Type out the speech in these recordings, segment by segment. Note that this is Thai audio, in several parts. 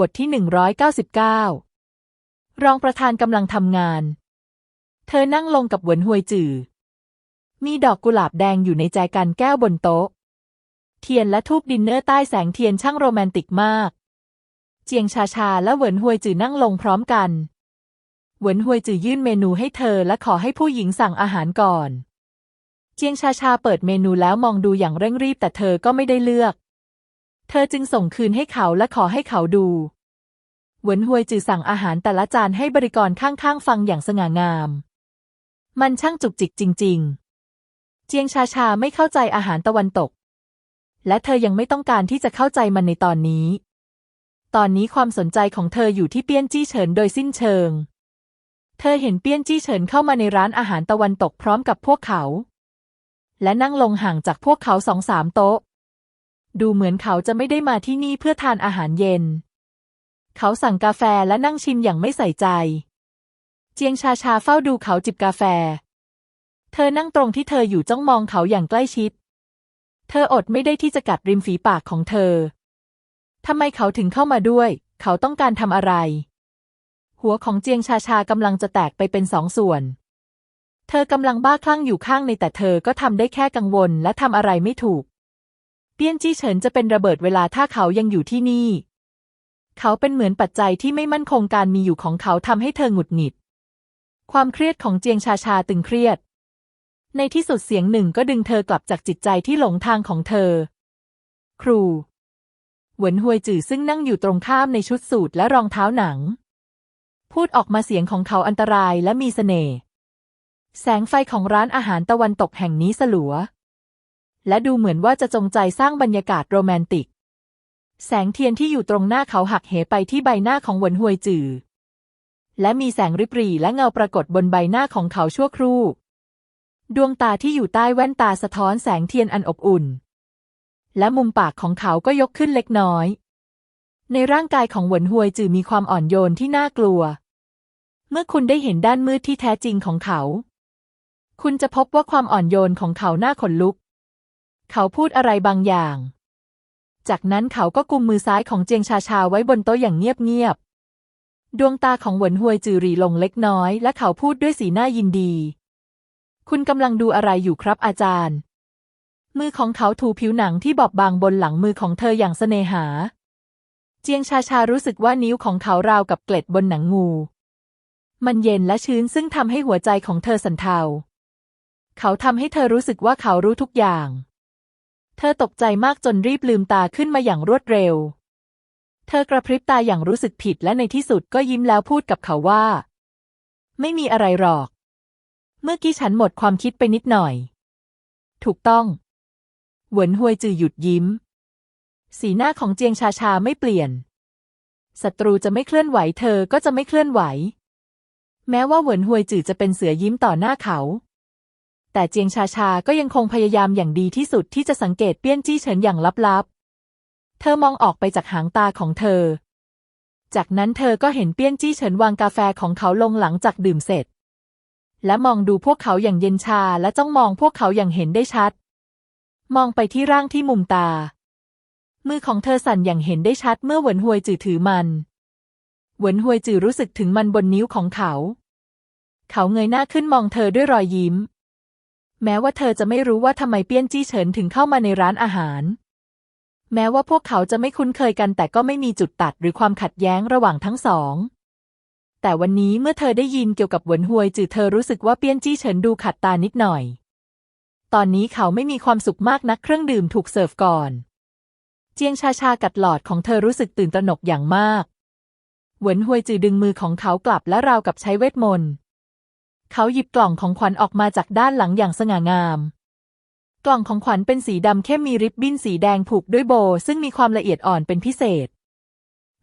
บทที่ 199 รองประธานกำลังทำงาน เธอนั่งลงกับเหวินหวยจือมีดอกกุหลาบแดงอยู่ในใจกันแก้วบนโต๊ะ เทียนและทูบดินเนอร์ใต้แสงเทียนช่างโรแมนติกมาก เจียงชาชาและเหวินหวยจือนั่งลงพร้อมกัน เหวินหวยจือยื่นเมนูให้เธอและขอให้ผู้หญิงสั่งอาหารก่อน เจียงชาชาเปิดเมนูแล้วมองดูอย่างเร่งรีบแต่เธอก็ไม่ได้เลือก เธอจึงส่งคืนให้เขาและขอให้เขาดู เหวินหวยจือสั่งอาหารแต่ละจานให้บริกรข้างๆ ฟังอย่างสง่างาม มันช่างจุกจิกจริง ๆ เจียงชาชาไม่เข้าใจอาหารตะวันตก และเธอยังไม่ต้องการที่จะเข้าใจมันในตอนนี้ ตอนนี้ความสนใจของเธออยู่ที่เปี้ยนจี้เฉินโดยสิ้นเชิง เธอเห็นเปี้ยนจี้เฉินเข้ามาในร้านอาหารตะวันตกพร้อมกับพวกเขา และนั่งลงห่างจากพวกเขาสองสามโต๊ะ ดูเหมือนเขาจะไม่ได้มาที่นี่เพื่อทานอาหารเย็น เขาสั่งกาแฟและนั่งชิมอย่างไม่ใส่ใจ เจียงชาชาเฝ้าดูเขาจิบกาแฟ เธอนั่งตรงที่เธออยู่จ้องมองเขาอย่างใกล้ชิด เธออดไม่ได้ที่จะกัดริมฝีปากของเธอ ทำไมเขาถึงเข้ามาด้วย เขาต้องการทำอะไร หัวของเจียงชาชากำลังจะแตกไปเป็นสองส่วน เธอกำลังบ้าคลั่งอยู่ข้างในแต่เธอก็ทำได้แค่กังวลและทำอะไรไม่ถูก เปี้ยนจี้เฉินจะเป็นระเบิดเวลาถ้าเขายังอยู่ที่นี่ เขาเป็นเหมือนปัจจัยที่ไม่มั่นคงการมีอยู่ของเขาทำให้เธอหงุดหงิด ความเครียดของเจียงชาชาตึงเครียด ในที่สุดเสียงหนึ่งก็ดึงเธอกลับจากจิตใจที่หลงทางของเธอ ครู หวนหวยจื่อซึ่งนั่งอยู่ตรงข้ามในชุดสูทและรองเท้าหนัง พูดออกมาเสียงของเขาอันตรายและมีเสน่ห์แสงไฟของร้านอาหารตะวันตกแห่งนี้สลัว และดูเหมือนว่าจะจงใจสร้างบรรยากาศโรแมนติก แสงเทียนที่อยู่ตรงหน้าเขาหักเหไปที่ใบหน้าของหวนหวยจื่อและมีแสงริบหรี่และเงาปรากฏบนใบหน้าของเขาชั่วครู่ ดวงตาที่อยู่ใต้แว่นตาสะท้อนแสงเทียนอันอบอุ่น และมุมปากของเขาก็ยกขึ้นเล็กน้อย ในร่างกายของหวนหวยจื่อมีความอ่อนโยนที่น่ากลัว เมื่อคุณได้เห็นด้านมืดที่แท้จริงของเขา คุณจะพบว่าความอ่อนโยนของเขาหน่าขนลุก เขาพูดอะไรบางอย่าง จากนั้นเขาก็กุมมือซ้ายของเจียงชาชาไว้บนโต๊ะอย่างเงียบๆ ดวงตาของหวนหวยจือรีลงเล็กน้อย และเขาพูดด้วยสีหน้ายินดี คุณกำลังดูอะไรอยู่ครับอาจารย์ มือของเขาถูผิวหนังที่บอบบางบนหลังมือของเธออย่างเสน่หา เจียงชาชารู้สึกว่านิ้วของเขาราวกับเกล็ดบนหนังงูมันเย็นและชื้นซึ่งทำให้หัวใจของเธอสั่นเทา เขาทำให้เธอรู้สึกว่าเขารู้ทุกอย่าง เธอตกใจมากจนรีบลืมตาขึ้นมาอย่างรวดเร็ว เธอกระพริบตาอย่างรู้สึกผิดและในที่สุดก็ยิ้มแล้วพูดกับเขาว่า ไม่มีอะไรหรอก เมื่อกี้ฉันหมดความคิดไปนิดหน่อย ถูกต้อง หวนหวยจือหยุดยิ้ม สีหน้าของเจียงชาชาไม่เปลี่ยน ศัตรูจะไม่เคลื่อนไหวเธอก็จะไม่เคลื่อนไหว แม้ว่าเหวินหวยจือจะเป็นเสือยิ้มต่อหน้าเขา แต่เจียงชาชาก็ยังคงพยายามอย่างดีที่สุดที่จะสังเกตเปี้ยนจี้เฉินอย่างลับๆ เธอมองออกไปจากหางตาของเธอ จากนั้นเธอก็เห็นเปี้ยนจี้เฉินวางกาแฟของเขาลงหลังจากดื่มเสร็จ และมองดูพวกเขาอย่างเย็นชาและจ้องมองพวกเขาอย่างเห็นได้ชัด มองไปที่ร่างที่มุมตา มือของเธอสั่นอย่างเห็นได้ชัดเมื่อเหวินหวยจือถือมันเหวินหวยจือรู้สึกถึงมันบนนิ้วของเขา เขาเงยหน้าขึ้นมองเธอด้วยรอยยิ้ม แม้ว่าเธอจะไม่รู้ว่าทำไมเปี้ยนจี้เฉินถึงเข้ามาในร้านอาหาร แม้ว่าพวกเขาจะไม่คุ้นเคยกันแต่ก็ไม่มีจุดตัดหรือความขัดแย้งระหว่างทั้งสอง แต่วันนี้เมื่อเธอได้ยินเกี่ยวกับหวนหวยจือเธอรู้สึกว่าเปี้ยนจี้เฉินดูขัดตานิดหน่อย ตอนนี้เขาไม่มีความสุขมากนักเครื่องดื่มถูกเสิร์ฟก่อน เจียงชาชากัดหลอดของเธอรู้สึกตื่นตระหนกอย่างมาก เหวินหวยจือดึงมือของเขากลับและราวกับใช้เวทมนต์ เขาหยิบกล่องของขวัญออกมาจากด้านหลังอย่างสง่างาม กล่องของขวัญเป็นสีดำเข้มมีริบบิ้นสีแดงผูกด้วยโบ ซึ่งมีความละเอียดอ่อนเป็นพิเศษ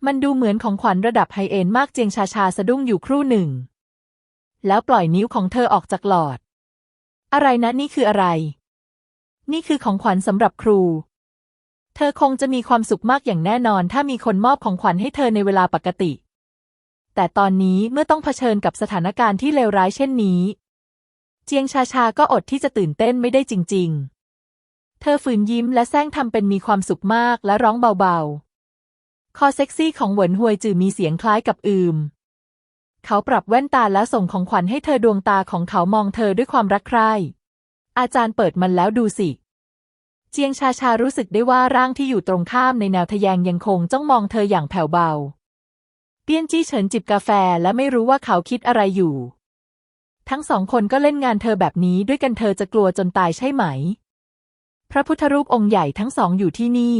มันดูเหมือนของขวัญระดับไฮเอ็นด์มากเจียงชาชาสะดุ้งอยู่ครู่หนึ่ง แล้วปล่อยนิ้วของเธอออกจากหลอด อะไรนะนี่คืออะไร นี่คือของขวัญสำหรับครู เธอคงจะมีความสุขมากอย่างแน่นอน ถ้ามีคนมอบของขวัญให้เธอในเวลาปกติ แต่ตอนนี้เมื่อต้องเผชิญกับสถานการณ์ที่เลวร้ายเช่นนี้ เจียงชาชาก็อดที่จะตื่นเต้นไม่ได้จริง ๆ เธอฝืนยิ้มและแซงทำเป็นมีความสุขมากและร้องเบาๆ คอเซ็กซี่ของหวนฮวยจือมีเสียงคล้ายกับอืม เขาปรับแว่นตาแล้วส่งของขวัญให้เธอดวงตาของเขามองเธอด้วยความรักใคร่ อาจารย์เปิดมันแล้วดูสิเจียงชาชารู้สึกได้ว่าร่างที่อยู่ตรงข้ามในแนวทะแยงยังคงจ้องมองเธออย่างแผ่วเบา เปี้ยนจี้เฉินจิบกาแฟและไม่รู้ว่าเขาคิดอะไรอยู่ ทั้งสองคนก็เล่นงานเธอแบบนี้ด้วยกันเธอจะกลัวจนตายใช่ไหม พระพุทธรูปองค์ใหญ่ทั้งสองอยู่ที่นี่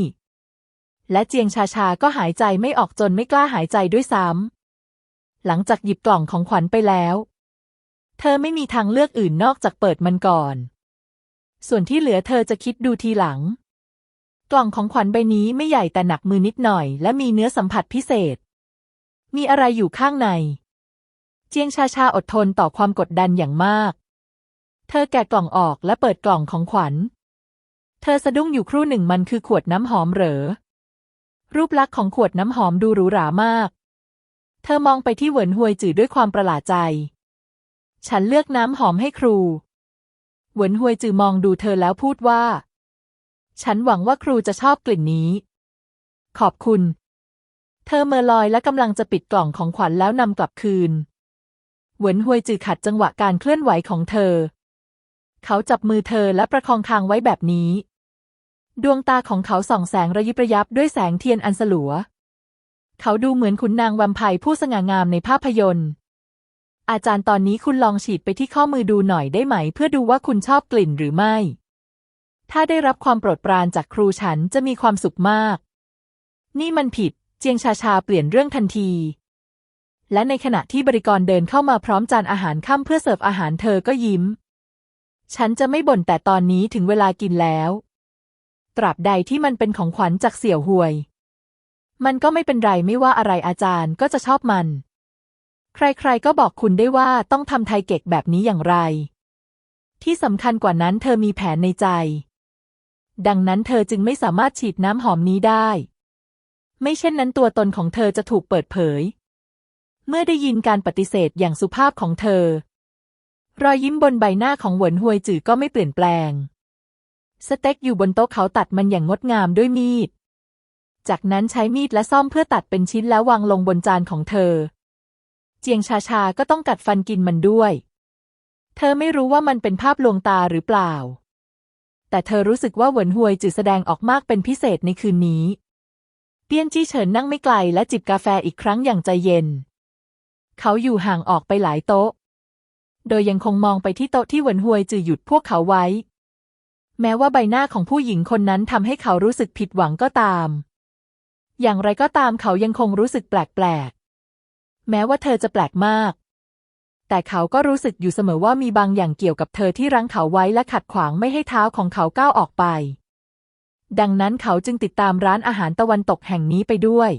และเจียงชาชาก็หายใจไม่ออกจนไม่กล้าหายใจด้วยซ้ำหลังจากหยิบกล่องของขวัญไปแล้ว เธอไม่มีทางเลือกอื่นนอกจากเปิดมันก่อน ส่วนที่เหลือเธอจะคิดดูทีหลัง กล่องของขวัญใบนี้ไม่ใหญ่แต่หนักมือนิดหน่อย และมีเนื้อสัมผัสพิเศษ มีอะไรอยู่ข้างใน เจียงชาชาอดทนต่อความกดดันอย่างมาก เธอแกะกล่องออกและเปิดกล่องของขวัญ เธอสะดุ้งอยู่ครู่หนึ่งมันคือขวดน้ำหอมเหรอ รูปลักษณ์ของขวดน้ำหอมดูหรูหรามาก เธอมองไปที่เหวินฮวยจือด้วยความประหลาดใจ ฉันเลือกน้ำหอมให้ครู เหวินฮวยจือมองดูเธอแล้วพูดว่า ฉันหวังว่าครูจะชอบกลิ่นนี้ ขอบคุณ เธอเมอลอยและกำลังจะปิดกล่องของขวัญแล้วนำกลับคืน เหวินฮวยจือขัดจังหวะการเคลื่อนไหวของเธอ เขาจับมือเธอและประคองคางไว้แบบนี้ ดวงตาของเขาส่องแสงระยิบระยับด้วยแสงเทียนอันสลัว เขาดูเหมือนขุนนางแวมไพร์ผู้สง่างามในภาพยนตร์ อาจารย์ตอนนี้คุณลองฉีดไปที่ข้อมือดูหน่อยได้ไหม เพื่อดูว่าคุณชอบกลิ่นหรือไม่ ถ้าได้รับความโปรดปรานจากครูฉันจะมีความสุขมาก นี่มันผิด จียงชาชาเปลี่ยนเรื่องทันที และในขณะที่บริกรเดินเข้ามาพร้อมจานอาหารค่ำเพื่อเสิร์ฟอาหารเธอก็ยิ้ม ฉันจะไม่บ่นแต่ตอนนี้ถึงเวลากินแล้ว ตราบใดที่มันเป็นของขวัญจากเสี่ยวหวย มันก็ไม่เป็นไรไม่ว่าอะไรอาจารย์ก็จะชอบมัน ใครๆก็บอกคุณได้ว่าต้องทำไทยเก๊กแบบนี้อย่างไร ที่สำคัญกว่านั้นเธอมีแผนในใจ ดังนั้นเธอจึงไม่สามารถฉีดน้ำหอมนี้ได้ ไม่เช่นนั้นตัวตนของเธอจะถูกเปิดเผย เมื่อได้ยินการปฏิเสธอย่างสุภาพของเธอ รอยยิ้มบนใบหน้าของหวนฮวยจือก็ไม่เปลี่ยนแปลง สเต็กอยู่บนโต๊ะเขาตัดมันอย่างงดงามด้วยมีด จากนั้นใช้มีดและซ่อมเพื่อตัดเป็นชิ้นแล้ววางลงบนจานของเธอ เจียงชาชาก็ต้องกัดฟันกินมันด้วย เธอไม่รู้ว่ามันเป็นภาพลวงตาหรือเปล่า แต่เธอรู้สึกว่าหวนฮวยจือแสดงออกมากเป็นพิเศษในคืนนี้ เตี้ยนจี้เฉินนั่งไม่ไกลและจิบกาแฟอีกครั้งอย่างใจเย็น เขาอยู่ห่างออกไปหลายโต๊ะ โดยยังคงมองไปที่โต๊ะที่เหวินฮวยจือหยุดพวกเขาไว้ แม้ว่าใบหน้าของผู้หญิงคนนั้นทำให้เขารู้สึกผิดหวังก็ตาม อย่างไรก็ตามเขายังคงรู้สึกแปลกๆ แม้ว่าเธอจะแปลกมาก แต่เขาก็รู้สึกอยู่เสมอว่ามีบางอย่างเกี่ยวกับเธอที่รั้งเขาไว้และขัดขวางไม่ให้เท้าของเขาก้าวออกไป ดังนั้นเขาจึงติดตามร้านอาหารตะวันตกแห่งนี้ไปด้วย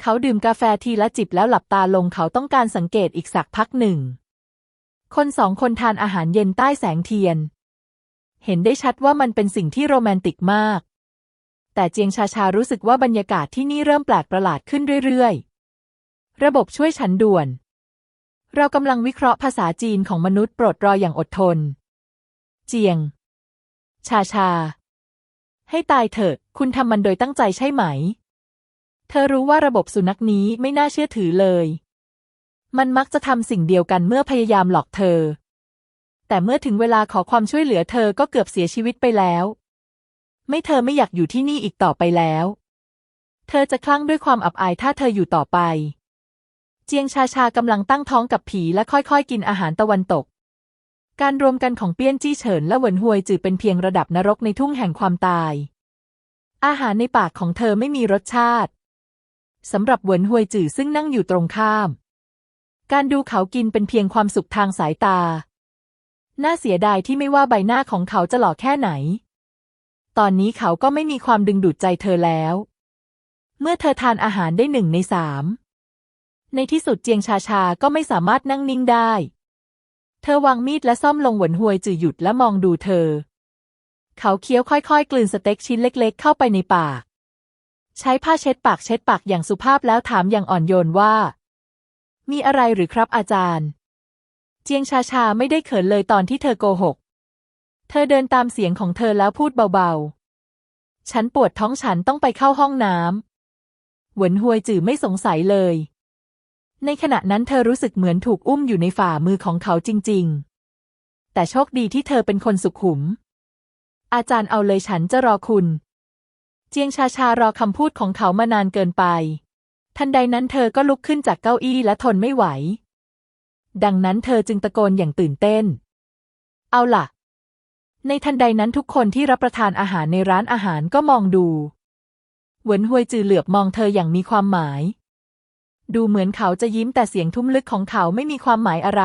เขาดื่มกาแฟทีละจิบแล้วหลับตาลงเขาต้องการสังเกตอีกสักพักหนึ่ง คนสองคนทานอาหารเย็นใต้แสงเทียน เห็นได้ชัดว่ามันเป็นสิ่งที่โรแมนติกมาก แต่เจียงชาชารู้สึกว่าบรรยากาศที่นี่เริ่มแปลกประหลาดขึ้นเรื่อยๆ ระบบช่วยฉันด่วน เรากำลังวิเคราะห์ภาษาจีนของมนุษย์โปรดรออย่างอดทน เจียง ชาชา ให้ตายเถอะ คุณทำมันโดยตั้งใจใช่ไหม เธอรู้ว่าระบบสุนัขนี้ไม่น่าเชื่อถือเลย มันมักจะทำสิ่งเดียวกันเมื่อพยายามหลอกเธอ แต่เมื่อถึงเวลาขอความช่วยเหลือเธอก็เกือบเสียชีวิตไปแล้ว ไม่เธอไม่อยากอยู่ที่นี่อีกต่อไปแล้ว เธอจะคลั่งด้วยความอับอายถ้าเธออยู่ต่อไป เจียงชาชากำลังตั้งท้องกับผีและค่อยๆ กินอาหารตะวันตก การรวมกันของเปี้ยนจี้เฉินและเหวินฮวยจือเป็นเพียงระดับนรกในทุ่งแห่งความตาย อาหารในปากของเธอไม่มีรสชาติสำหรับเหวินฮวยจือซึ่งนั่งอยู่ตรงข้าม การดูเขากินเป็นเพียงความสุขทางสายตา น่าเสียดายที่ไม่ว่าใบหน้าของเขาจะหล่อแค่ไหน ตอนนี้เขาก็ไม่มีความดึงดูดใจเธอแล้ว เมื่อเธอทานอาหารได้หนึ่งในสามในที่สุดเจียงชาชาก็ไม่สามารถนั่งนิ่งได้ ธอวางมีดและซ่อมลงหวนฮวยจือหยุดและมองดูเธอ เขาเคี้ยวค่อยๆ กลืนสเต็กชิ้นเล็กๆ เข้าไปในปาก ใช้ผ้าเช็ดปากเช็ดปากอย่างสุภาพแล้วถามอย่างอ่อนโยนว่า มีอะไรหรือครับอาจารย์ เจียงชาชาไม่ได้เขินเลยตอนที่เธอโกหก เธอเดินตามเสียงของเธอแล้วพูดเบาๆ ฉันปวดท้องฉันต้องไปเข้าห้องน้ำหวนฮวยจือไม่สงสัยเลย ในขณะนั้นเธอรู้สึกเหมือนถูกอุ้มอยู่ในฝ่ามือของเขาจริง ๆ แต่โชคดีที่เธอเป็นคนสุขุม อาจารย์เอาเลยฉันจะรอคุณ เจียงชาชารอคำพูดของเขามานานเกินไป ทันใดนั้นเธอก็ลุกขึ้นจากเก้าอี้และทนไม่ไหว ดังนั้นเธอจึงตะโกนอย่างตื่นเต้น เอาล่ะ ในทันใดนั้นทุกคนที่รับประทานอาหารในร้านอาหารก็มองดู เหวินฮวยจือเหลือบมองเธออย่างมีความหมาย ดูเหมือนเขาจะยิ้มแต่เสียงทุ้มลึกของเขาไม่มีความหมายอะไร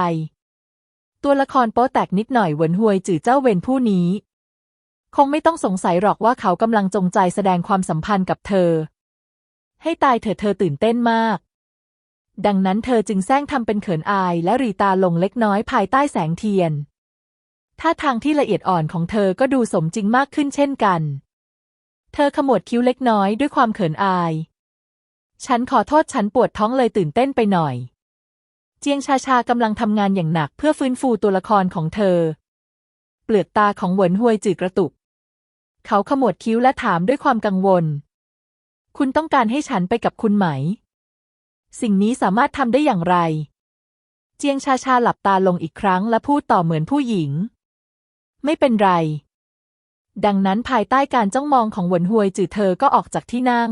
ตัวละครโป๊แตกนิดหน่อยเหวินฮวยจือเจ้าเวนผู้นี้ คงไม่ต้องสงสัยหรอกว่าเขากำลังจงใจแสดงความสัมพันธ์กับเธอ ให้ตายเถอะเธอตื่นเต้นมาก ดังนั้นเธอจึงแซงทำเป็นเขินอายและรีตาลงเล็กน้อยภายใต้แสงเทียนท่าทางที่ละเอียดอ่อนของเธอก็ดูสมจริงมากขึ้นเช่นกัน เธอขมวดคิ้วเล็กน้อยด้วยความเขินอาย ฉันขอโทษฉันปวดท้องเลยตื่นเต้นไปหน่อย เจียงชาชากำลังทำงานอย่างหนักเพื่อฟื้นฟูตัวละครของเธอ เปลือกตาของเหวินฮวยจืดกระตุก เขาขมวดคิ้วและถามด้วยความกังวล คุณต้องการให้ฉันไปกับคุณไหม สิ่งนี้สามารถทำได้อย่างไร เจียงชาชาหลับตาลงอีกครั้งและพูดต่อเหมือนผู้หญิง ไม่เป็นไรดังนั้นภายใต้การจ้องมองของหวนฮวยจือเธอก็ออกจากที่นั่ง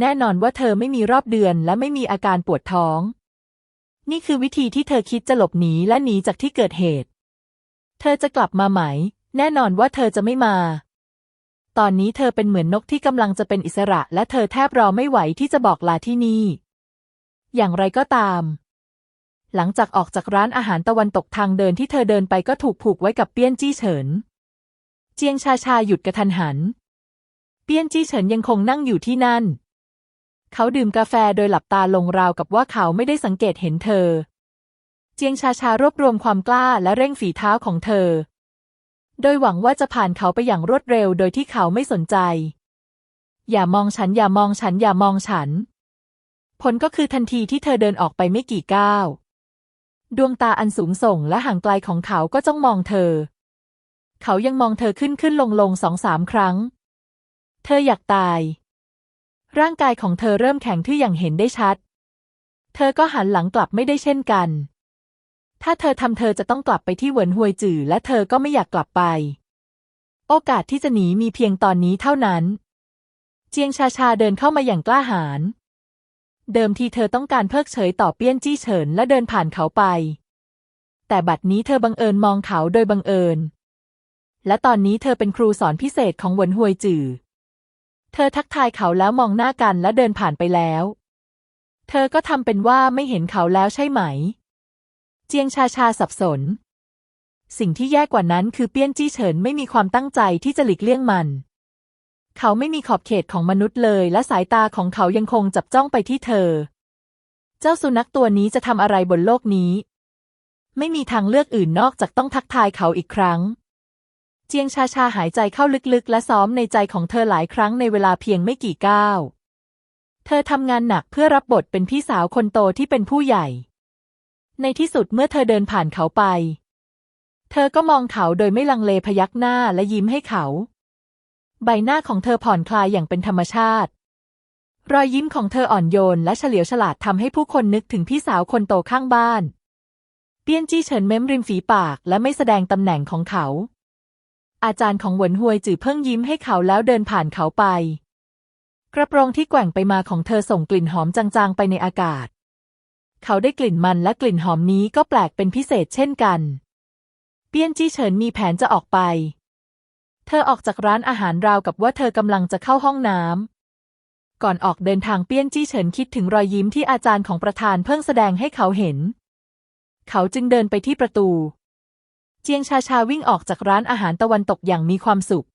แน่นอนว่าเธอไม่มีรอบเดือนและไม่มีอาการปวดท้อง นี่คือวิธีที่เธอคิดจะหลบหนีและหนีจากที่เกิดเหตุ เธอจะกลับมาไหม แน่นอนว่าเธอจะไม่มา ตอนนี้เธอเป็นเหมือนนกที่กำลังจะเป็นอิสระ และเธอแทบรอไม่ไหวที่จะบอกลาที่นี่ อย่างไรก็ตาม หลังจากออกจากร้านอาหารตะวันตกทางเดินที่เธอเดินไปก็ถูกผูกไว้กับเปี้ยนจี้เฉิน เจียงชาชาหยุดกระทันหัน เปี้ยนจี้เฉินยังคงนั่งอยู่ที่นั่น เขาดื่มกาแฟโดยหลับตาลงราวกับว่าเขาไม่ได้สังเกตเห็นเธอ เจียงชาชารวบรวมความกล้าและเร่งฝีเท้าของเธอ โดยหวังว่าจะผ่านเขาไปอย่างรวดเร็วโดยที่เขาไม่สนใจ อย่ามองฉันอย่ามองฉันอย่ามองฉัน ผลก็คือทันทีที่เธอเดินออกไปไม่กี่ก้าว ดวงตาอันสูงส่งและห่างไกลของเขาก็จ้องมองเธอ เขายังมองเธอขึ้นขึ้นลงลงสองสามครั้ง เธออยากตาย ร่างกายของเธอเริ่มแข็งทื่ออย่างเห็นได้ชัด เธอก็หันหลังกลับไม่ได้เช่นกัน ถ้าเธอทำเธอจะต้องกลับไปที่เหวินฮวยจื่อและเธอก็ไม่อยากกลับไป โอกาสที่จะหนีมีเพียงตอนนี้เท่านั้น เจียงชาชาเดินเข้ามาอย่างกล้าหาญ เดิมทีเธอต้องการเพิกเฉยต่อเปี้ยนจี้เฉินและเดินผ่านเขาไป แต่บัดนี้เธอบังเอิญมองเขาโดยบังเอิญ และตอนนี้เธอเป็นครูสอนพิเศษของเหวินฮวยจื่อ เธอทักทายเขาแล้วมองหน้ากันและเดินผ่านไปแล้ว เธอก็ทำเป็นว่าไม่เห็นเขาแล้วใช่ไหม เจียงชาชาสับสน สิ่งที่แย่กว่านั้นคือเปี้ยนจี้เฉินไม่มีความตั้งใจที่จะหลีกเลี่ยงมัน เขาไม่มีขอบเขตของมนุษย์เลย และสายตาของเขายังคงจับจ้องไปที่เธอ เจ้าสุนัขตัวนี้จะทำอะไรบนโลกนี้ ไม่มีทางเลือกอื่นนอกจากต้องทักทายเขาอีกครั้ง เจียงชาชาหายใจเข้าลึกๆ และซ้อมในใจของเธอหลายครั้งในเวลาเพียงไม่กี่ก้าว เธอทำงานหนักเพื่อรับบทเป็นพี่สาวคนโตที่เป็นผู้ใหญ่ ในที่สุดเมื่อเธอเดินผ่านเขาไป เธอก็มองเขาโดยไม่ลังเลพยักหน้าและยิ้มให้เขา ใบหน้าของเธอผ่อนคลายอย่างเป็นธรรมชาติ รอยยิ้มของเธออ่อนโยนและเฉลียวฉลาดทำให้ผู้คนนึกถึงพี่สาวคนโตข้างบ้านเปี้ยนจี้เฉินเม้มริมฝีปากและไม่แสดงตำแหน่งของเขา อาจารย์ของหวนฮวยจือเพิ่งยิ้มให้เขาแล้วเดินผ่านเขาไป กระโปรงที่แกว่งไปมาของเธอส่งกลิ่นหอมจางๆไปในอากาศ เขาได้กลิ่นมันและกลิ่นหอมนี้ก็แปลกเป็นพิเศษเช่นกัน เปี้ยนจี้เฉินมีแผนจะออกไป เธอออกจากร้านอาหารราวกับว่าเธอกำลังจะเข้าห้องน้ำก่อนออกเดินทางเปี้ยนจี้เฉินคิดถึงรอยยิ้มที่อาจารย์ของประธานเพิ่งแสดงให้เขาเห็น เขาจึงเดินไปที่ประตู เจียงชาชาวิ่งออกจากร้านอาหารตะวันตกอย่างมีความสุข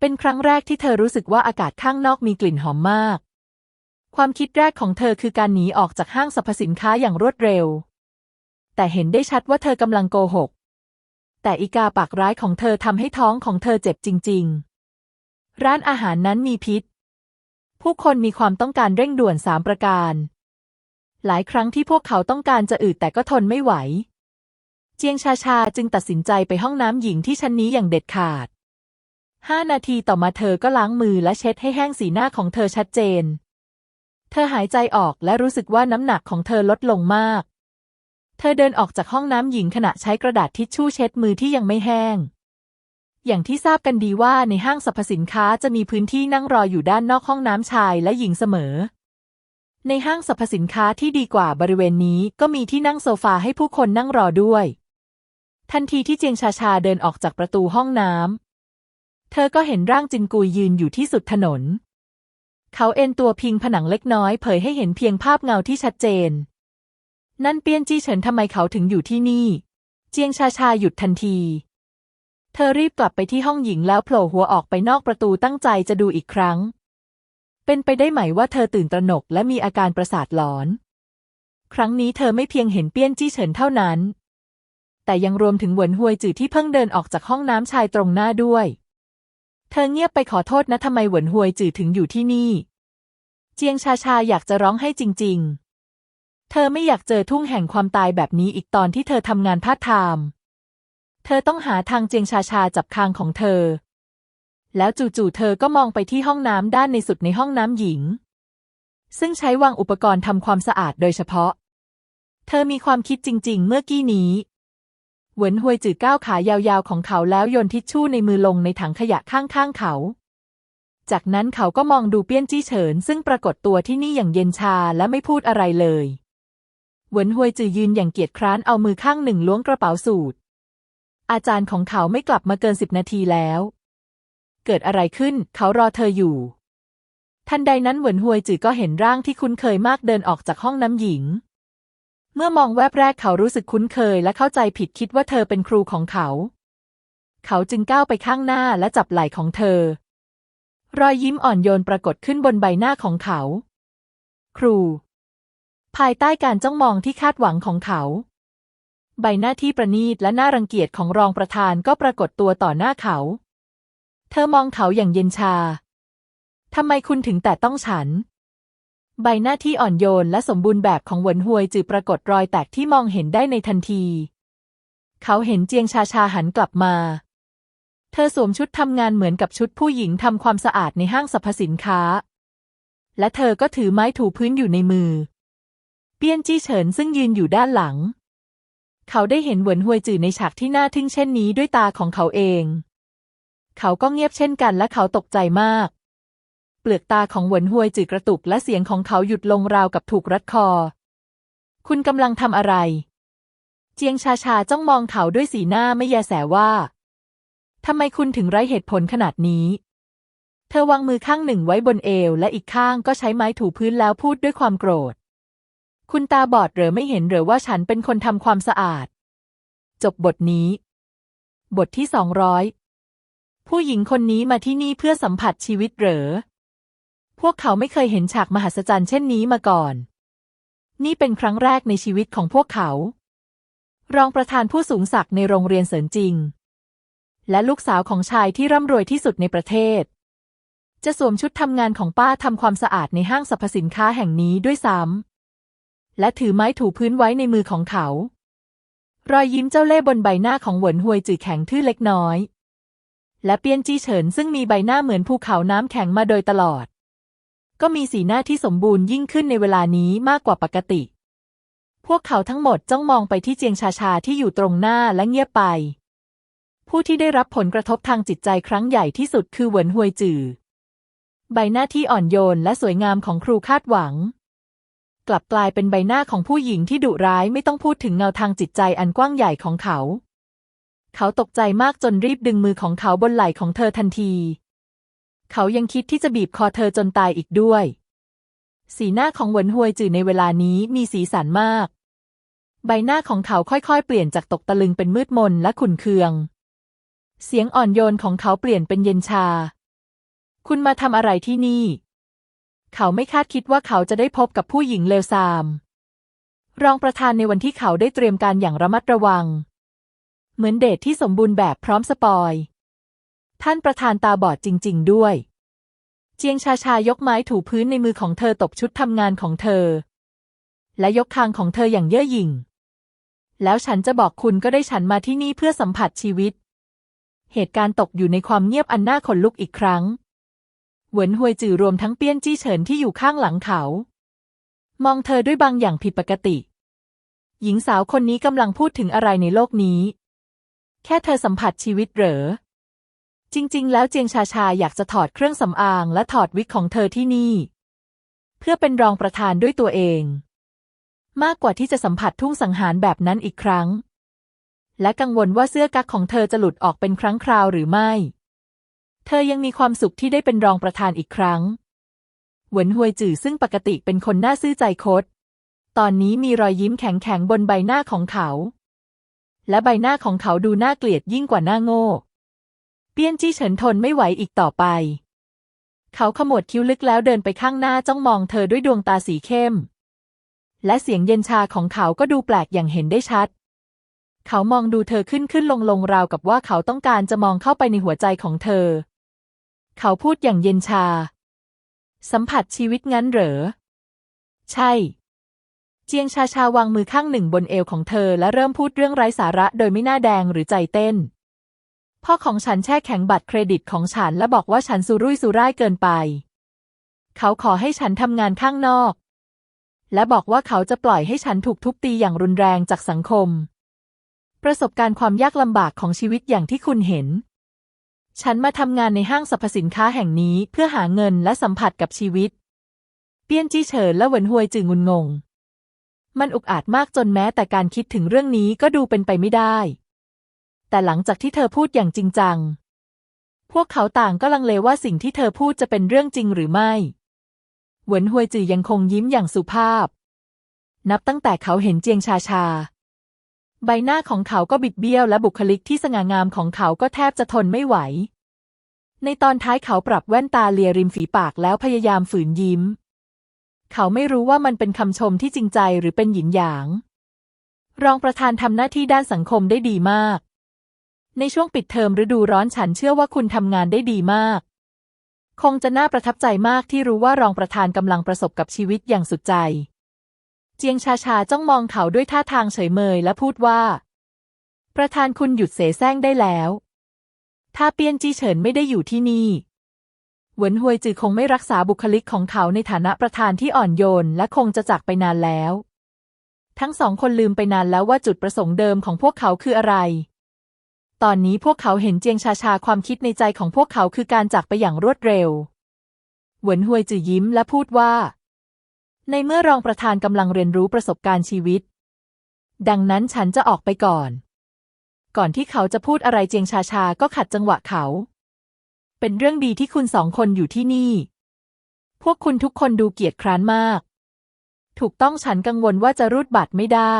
เป็นครั้งแรกที่เธอรู้สึกว่าอากาศข้างนอกมีกลิ่นหอมมาก ความคิดแรกของเธอคือการหนีออกจากห้างสรรพสินค้าอย่างรวดเร็ว แต่เห็นได้ชัดว่าเธอกำลังโกหก แต่อีกาปากร้ายของเธอทำให้ท้องของเธอเจ็บจริง ๆ ร้านอาหารนั้นมีพิษ ผู้คนมีความต้องการเร่งด่วนสามประการ หลายครั้งที่พวกเขาต้องการจะอืดแต่ก็ทนไม่ไหว เจียงชาชาจึงตัดสินใจไปห้องน้ำหญิงที่ชั้นนี้อย่างเด็ดขาดห้านาทีต่อมาเธอก็ล้างมือและเช็ดให้แห้งสีหน้าของเธอชัดเจน เธอหายใจออกและรู้สึกว่าน้ำหนักของเธอลดลงมาก เธอเดินออกจากห้องน้ำหญิงขณะใช้กระดาษทิชชู่เช็ดมือที่ยังไม่แห้ง อย่างที่ทราบกันดีว่าในห้างสรรพสินค้าจะมีพื้นที่นั่งรออยู่ด้านนอกห้องน้ำชายและหญิงเสมอ ในห้างสรรพสินค้าที่ดีกว่าบริเวณนี้ก็มีที่นั่งโซฟาให้ผู้คนนั่งรอด้วย ทันทีที่เจียงชาชาเดินออกจากประตูห้องน้ำ เธอก็เห็นร่างจินกุยยืนอยู่ที่สุดถนน เขาเอ็นตัวพิงผนังเล็กน้อยเผยให้เห็นเพียงภาพเงาที่ชัดเจน นั่นเปียนจี้เฉินทำไมเขาถึงอยู่ที่นี่ เจียงชาชาหยุดทันที เธอรีบกลับไปที่ห้องหญิงแล้วโผล่หัวออกไปนอกประตูตั้งใจจะดูอีกครั้ง เป็นไปได้ไหมว่าเธอตื่นตระหนกและมีอาการประสาทหลอน ครั้งนี้เธอไม่เพียงเห็นเปี้ยนจี้เฉินเท่านั้น แต่ยังรวมถึงหวนฮวยจือที่เพิ่งเดินออกจากห้องน้ำชายตรงหน้าด้วย เธอเงียบไปขอโทษนะทำไมหวนฮวยจือถึงอยู่ที่นี่ เจียงชาชาอยากจะร้องให้จริง ๆ เธอไม่อยากเจอทุ่งแห่งความตายแบบนี้อีกตอนที่เธอทำงานพาร์ทไทม์เธอต้องหาทางเจียงชาชาจับคางของเธอ แล้วจู่ๆเธอก็มองไปที่ห้องน้ำด้านในสุดในห้องน้ำหญิง ซึ่งใช้วางอุปกรณ์ทำความสะอาดโดยเฉพาะ เธอมีความคิดจริง ๆ เมื่อกี้นี้ เหวินฮวยจือก้าวขายาวๆของเขาแล้วโยนทิชชู่ในมือลงในถังขยะข้างๆเขา จากนั้นเขาก็มองดูเปี้ยนจี้เฉิน ซึ่งปรากฏตัวที่นี่อย่างเย็นชาและไม่พูดอะไรเลยเหวินฮวยจือยืนอย่างเกียจคร้านเอามือข้างหนึ่งล้วงกระเป๋าสูทอาจารย์ของเขาไม่กลับมาเกินสิบนาทีแล้ว เกิดอะไรขึ้น เขารอเธออยู่ ทันใดนั้นเหวินฮวยจือก็เห็นร่างที่คุ้นเคยมากเดินออกจากห้องน้ำหญิง เมื่อมองแวบแรกเขารู้สึกคุ้นเคยและเข้าใจผิดคิดว่าเธอเป็นครูของเขา เขาจึงก้าวไปข้างหน้าและจับไหล่ของเธอ รอยยิ้มอ่อนโยนปรากฏขึ้นบนใบหน้าของเขา ครู ภายใต้การจ้องมองที่คาดหวังของเขา ใบหน้าที่ประณีตและน่ารังเกียจของรองประธานก็ปรากฏตัวต่อหน้าเขา เธอมองเขาอย่างเย็นชาทำไมคุณถึงแต่ต้องฉัน ใบหน้าที่อ่อนโยนและสมบูรณ์แบบของหวนฮวยจือปรากฏรอยแตกที่มองเห็นได้ในทันที เขาเห็นเจียงชาชาหันกลับมา เธอสวมชุดทำงานเหมือนกับชุดผู้หญิงทำความสะอาดในห้างสรรพสินค้า และเธอก็ถือไม้ถูพื้นอยู่ในมือ เปี้ยนจี้เฉินซึ่งยืนอยู่ด้านหลัง เขาได้เห็นหวนฮวยจือในฉากที่น่าทึ่งเช่นนี้ด้วยตาของเขาเอง เขาก็เงียบเช่นกันและเขาตกใจมาก ลือกตาของหวนฮวยจือกระตุกและเสียงของเขาหยุดลงราวกับถูกรัดคอ คุณกำลังทำอะไร เจียงชาชาจ้องมองเขาด้วยสีหน้าไม่แยแสว่าทำไมคุณถึงไร้เหตุผลขนาดนี้ เธอวางมือข้างหนึ่งไว้บนเอว และอีกข้างก็ใช้ไม้ถูพื้นแล้วพูดด้วยความโกรธ คุณตาบอดหรือไม่เห็นหรือว่าฉันเป็นคนทำความสะอาด จบบทนี้ บทที่สองร้อยผู้หญิงคนนี้มาที่นี่เพื่อสัมผัสชีวิตเหรอ พวกเขาไม่เคยเห็นฉากมหัศจรรย์เช่นนี้มาก่อน นี่เป็นครั้งแรกในชีวิตของพวกเขา รองประธานผู้สูงศักดิ์ในโรงเรียนเสรินจริง และลูกสาวของชายที่ร่ำรวยที่สุดในประเทศ จะสวมชุดทำงานของป้าทำความสะอาดในห้างสรรพสินค้าแห่งนี้ด้วยซ้ำ และถือไม้ถูพื้นไว้ในมือของเขา รอยยิ้มเจ้าเล่ห์บนใบหน้าของหวนฮวยจือแข็งทื่อเล็กน้อย และเปียนจี้เฉินซึ่งมีใบหน้าเหมือนภูเขาน้ำแข็งมาโดยตลอด ก็มีสีหน้าที่สมบูรณ์ยิ่งขึ้นในเวลานี้มากกว่าปกติ พวกเขาทั้งหมดจ้องมองไปที่เจียงชาชาที่อยู่ตรงหน้าและเงียบไป ผู้ที่ได้รับผลกระทบทางจิตใจครั้งใหญ่ที่สุดคือเหวินฮวยจือ ใบหน้าที่อ่อนโยนและสวยงามของครูคาดหวัง กลับกลายเป็นใบหน้าของผู้หญิงที่ดุร้ายไม่ต้องพูดถึงเงาทางจิตใจอันกว้างใหญ่ของเขา เขาตกใจมากจนรีบดึงมือของเขาบนไหล่ของเธอทันที เขายังคิดที่จะบีบคอเธอจนตายอีกด้วย สีหน้าของหวนฮวยจื่อในเวลานี้มีสีสันมาก ใบหน้าของเขาค่อยๆ เปลี่ยนจากตกตะลึงเป็นมืดมนและขุ่นเคือง เสียงอ่อนโยนของเขาเปลี่ยนเป็นเย็นชา คุณมาทำอะไรที่นี่ เขาไม่คาดคิดว่าเขาจะได้พบกับผู้หญิงเลวทราม รองประธานในวันที่เขาได้เตรียมการอย่างระมัดระวัง เหมือนเดทที่สมบูรณ์แบบพร้อมสปอย ท่านประธานตาบอดจริง ๆ ด้วย เจียงชาชายกไม้ถูพื้นในมือของเธอตบชุดทำงานของเธอ และยกคางของเธออย่างเย่อหยิ่ง แล้วฉันจะบอกคุณก็ได้ฉันมาที่นี่เพื่อสัมผัสชีวิต เหตุการณ์ตกอยู่ในความเงียบอันน่าขนลุกอีกครั้ง เหวินฮวยจือรวมทั้งเปี้ยนจี้เฉินที่อยู่ข้างหลังเขา มองเธอด้วยบางอย่างผิดปกติ หญิงสาวคนนี้กำลังพูดถึงอะไรในโลกนี้ แค่เธอสัมผัสชีวิตเหรอ จริง ๆ แล้วเจียงชาชาอยากจะถอดเครื่องสำอางและถอดวิกของเธอที่นี่ เพื่อเป็นรองประธานด้วยตัวเอง มากกว่าที่จะสัมผัสทุ่งสังหารแบบนั้นอีกครั้ง และกังวลว่าเสื้อกั๊กของเธอจะหลุดออกเป็นครั้งคราวหรือไม่ เธอยังมีความสุขที่ได้เป็นรองประธานอีกครั้ง เหวินฮวยจื่อซึ่งปกติเป็นคนน่าซื่อใจคดตอนนี้มีรอยยิ้มแข็งๆบนใบหน้าของเขา และใบหน้าของเขาดูน่าเกลียดยิ่งกว่าหน้าโง่ ปี้ยนจี้เฉินทนไม่ไหวอีกต่อไป เขาขมวดคิ้วลึกแล้วเดินไปข้างหน้าจ้องมองเธอด้วยดวงตาสีเข้ม และเสียงเย็นชาของเขาก็ดูแปลกอย่างเห็นได้ชัด เขามองดูเธอขึ้นขึ้นลงลงราวกับว่าเขาต้องการจะมองเข้าไปในหัวใจของเธอ เขาพูดอย่างเย็นชา สัมผัสชีวิตงั้นเหรอ ใช่ เจียงชาชาวางมือข้างหนึ่งบนเอวของเธอและเริ่มพูดเรื่องไร้สาระโดยไม่น่าแดงหรือใจเต้น พ่อของฉันแช่แข็งบัตรเครดิตของฉันและบอกว่าฉันสุรุ่ยสุร่ายเกินไป เขาขอให้ฉันทำงานข้างนอก และบอกว่าเขาจะปล่อยให้ฉันถูกทุบตีอย่างรุนแรงจากสังคม ประสบการณ์ความยากลำบากของชีวิตอย่างที่คุณเห็น ฉันมาทำงานในห้างสรรพสินค้าแห่งนี้เพื่อหาเงินและสัมผัสกับชีวิต เปี้ยนจี้เฉินและเหวินฮวยจืองุนงง มันอุกอาจมากจนแม้แต่การคิดถึงเรื่องนี้ก็ดูเป็นไปไม่ได้ แต่หลังจากที่เธอพูดอย่างจริงจัง พวกเขาต่างก็ลังเลว่าสิ่งที่เธอพูดจะเป็นเรื่องจริงหรือไม่ เหวินฮวยจือยังคงยิ้มอย่างสุภาพ นับตั้งแต่เขาเห็นเจียงชาชา ใบหน้าของเขาก็บิดเบี้ยวและบุคลิกที่สง่างามของเขาก็แทบจะทนไม่ไหว ในตอนท้ายเขาปรับแว่นตาเลียริมฝีปากแล้วพยายามฝืนยิ้ม เขาไม่รู้ว่ามันเป็นคำชมที่จริงใจหรือเป็นหยินหยาง รองประธานทำหน้าที่ด้านสังคมได้ดีมาก ในช่วงปิดเทอมฤดูร้อนฉันเชื่อว่าคุณทำงานได้ดีมาก คงจะน่าประทับใจมากที่รู้ว่ารองประธานกำลังประสบกับชีวิตอย่างสุดใจ เจียงชาชาจ้องมองเขาด้วยท่าทางเฉยเมยและพูดว่า ประธานคุณหยุดเสแสร้งได้แล้ว ถ้าเปียนจีเฉินไม่ได้อยู่ที่นี่เหวินฮวยจือคงไม่รักษาบุคลิกของเขาในฐานะประธานที่อ่อนโยนและคงจะจากไปนานแล้ว ทั้งสองคนลืมไปนานแล้วว่าจุดประสงค์เดิมของพวกเขาคืออะไร ตอนนี้พวกเขาเห็นเจียงชาชาความคิดในใจของพวกเขาคือการจากไปอย่างรวดเร็วเหวินฮวยจือยิ้มและพูดว่า ในเมื่อรองประธานกำลังเรียนรู้ประสบการณ์ชีวิต ดังนั้นฉันจะออกไปก่อน ก่อนที่เขาจะพูดอะไรเจียงชาชาก็ขัดจังหวะเขา เป็นเรื่องดีที่คุณสองคนอยู่ที่นี่ พวกคุณทุกคนดูเกียจคร้านมาก ถูกต้องฉันกังวลว่าจะรูดบัตรไม่ได้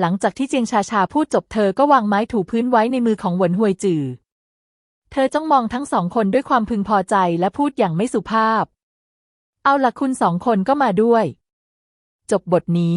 หลังจากที่เจียงชาชาพูดจบเธอก็วางไม้ถูพื้นไว้ในมือของหวนหวยจือ เธอจ้องมองทั้งสองคนด้วยความพึงพอใจและพูดอย่างไม่สุภาพ เอาละคุณสองคนก็มาด้วย จบบทนี้